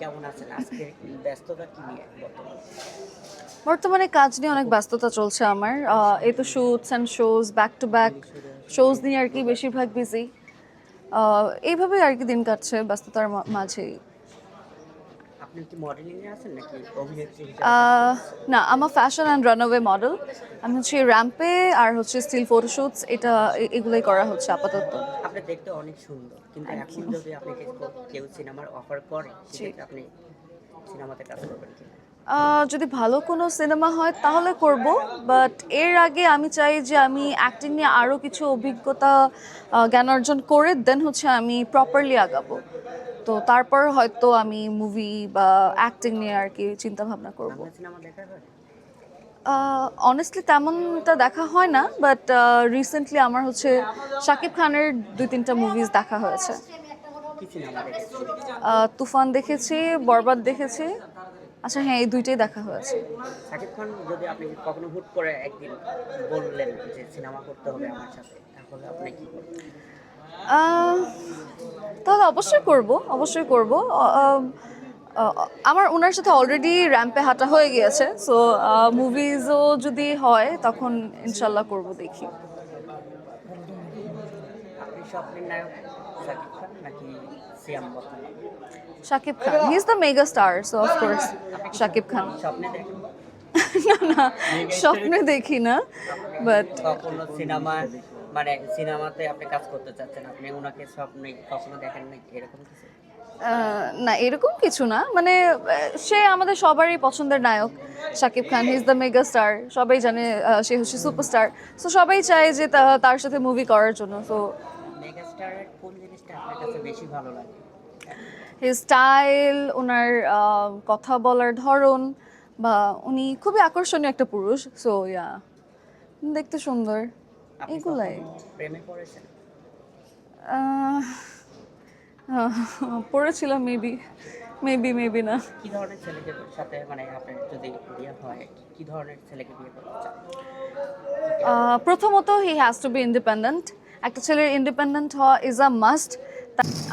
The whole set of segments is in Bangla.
কেমন আছেন? আজকে ব্যস্ততা কি নিয়ে বর্তমানে? বর্তমানে কাজ নিয়ে অনেক ব্যস্ততা চলছে আমার। এই তো shoots and shows back to back shows নিয়ে আর কি বেশিরভাগ বিজি এইভাবেই আর কি দিন কাটছে ব্যস্ততার মাঝেই। আপনি কি মডেলিং এ আছেন নাকি অভিনেত্রী না আমার ফ্যাশন অ্যান্ড রানওয়ে মডেল আমি হচ্ছে র্যাম্পে আর হচ্ছে স্টিল ফটোশুটস এটা এগুলোই করা হচ্ছে আপাতত। আপনি দেখতে অনেক সুন্দর কিন্তু এখন যদি আপনাকে কেউ- সিনেমার অফার করে আপনি সিনেমাতে কাজ করবেন যদি ভালো কোনো সিনেমা হয় তাহলে করব বাট এর আগে আমি চাই যে আমি অ্যাক্টিং নিয়ে আরও কিছু অভিজ্ঞতা জ্ঞান অর্জন করে দেন হচ্ছে আমি প্রপারলি আগাবো। তো তারপর হয়তো আমি মুভি বা অ্যাক্টিং নিয়ে আর কি চিন্তা ভাবনা করব অনেস্টলি তেমনটা দেখা হয় না বাট রিসেন্টলি আমার হচ্ছে শাকিব খানের দুই তিনটা মুভিজ দেখা হয়েছে। তুফান দেখেছি বরবাদ দেখেছি। আচ্ছা হ্যাঁ এই দুইটাই দেখা হয়েছে। সাকিব খান যদি আপনি কখনো হুট করে একদিন বললেন যে সিনেমা করতে হবে আমার সাথে তাহলে আপনি কি করবেন? তাহলে অবশ্যই করব অবশ্যই করব। আমার ওনার সাথে অলরেডি র্যাম্পে হাঁটা হয়ে গিয়েছে সো মুভিজও যদি হয় তখন ইনশাল্লাহ করব দেখি। Shakib Khan he is the mega star so of course Shakib Khan. না না স্বপ্নে দেখি না বাট সিনেমা মানে সিনেমাতে আপনি কাজ করতে চাচ্ছেন আপনি ওনাকে স্বপ্নে কখনো দেখেন না এরকম কিছু? না এরকম কিছু না। মানে সে আমাদের সবারই পছন্দের নায়ক Shakib Khan he is the mega star সবাই জানে সে হচ্ছে সুপারস্টার সো সবাই চায় যে তার সাথে মুভি করার জন্য তো মেগাস্টারের কোন জিনিসটা আপনার কাছে বেশি ভালো লাগে? হিজ স্টাইল ওনার কথা বলার ধরন বা উনি খুবই আকর্ষণীয় একটা পুরুষ সো ইয়া দেখতে সুন্দর। এগুলাই। প্রেমে পড়েছেন? পড়েছিলাম মেবি মেবি মেবি না। কি ধরনের ছেলেকে সাথে মানে আপনার যদি বিয়ে হয় কি ধরনের ছেলেকে বিয়ে করতে চান? প্রথমত he has to be independent একটা ছেলের ইন্ডিপেন্ডেন্ট হওয়া ইজ আ মাস্ট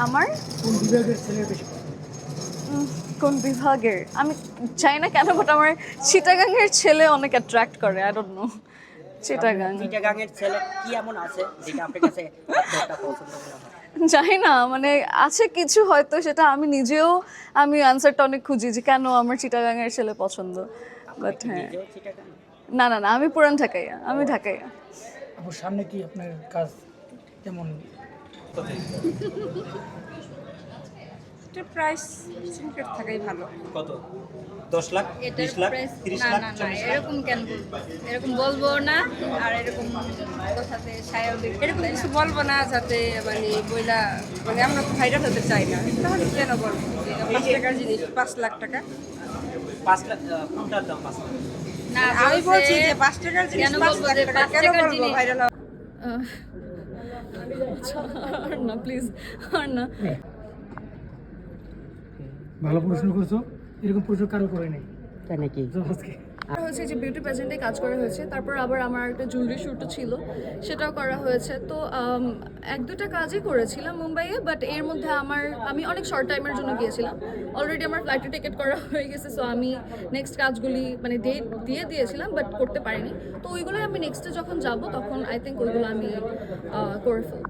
আমার? কোন বিভাগের ছেলের বেশি কোন বিভাগের? আমি চাই না কেন বাট আমার চিটাগাংয়ের ছেলে অনেক অ্যাট্রাক্ট করে আই ডোন্ট নো চিটাগাং। চিটাগাংয়ের ছেলে কি এমন আছে যেটা আপনার কাছে এতটা পছন্দ মনে হয়? জানি না মানে আছে কিছু হয়তো সেটা আমি নিজেও আমি আনসারটা অনেক খুঁজি যে কেন আমার চিটাগাংয়ের ছেলে পছন্দ। বাট হ্যাঁ। না না না আমি পুরান ঢাকাইয়া আমি ঢাকাইয়া। আপু সামনে কি আপনার কাজ কেমন? প্রাইস থাকাই ভালো। কত? দশ লাখ বিশ লাখ তিরিশ লাখ চল্লিশ লাখ। এরকম কেন এরকম বলব না আর এরকম কথাতে স্বাভাবিক এরকম কিছু বলব না যাতে মানে বইলা মানে আমরা তো ভাইরাল হতে চাই না। তাহলে কেন বলব? পাঁচ টাকার জিনিস পাঁচ লাখ টাকা। পাঁচ লাখ কোনটার দাম পাঁচ লাখ? না আমি বলছি যে পাঁচ টাকার জিনিস পাঁচ লাখ টাকা কেন বলব? ভাইরাল আর না প্লিজ আর না ভালো প্রশ্ন করছ? এরকম প্রশ্ন কারও করে নেই। তাই নাকি? জহাজকে হয়েছে যে বিউটি প্যাজেন্টে কাজ করা হয়েছে তারপর আবার আমার একটা জুয়েলারি শ্যুটও ছিল সেটাও করা হয়েছে। তো এক দুটা কাজই করেছিলাম মুম্বাইয়ে বাট এর মধ্যে আমার আমি অনেক শর্ট টাইমের জন্য গিয়েছিলাম। অলরেডি আমার ফ্লাইটের টিকিট করা হয়ে গেছে সো আমি নেক্সট কাজগুলি মানে ডেট দিয়ে দিয়েছিলাম বাট করতে পারিনি। তো ওইগুলো আমি নেক্সটে যখন যাব তখন আই থিঙ্ক ওইগুলো আমি করে ফেলব।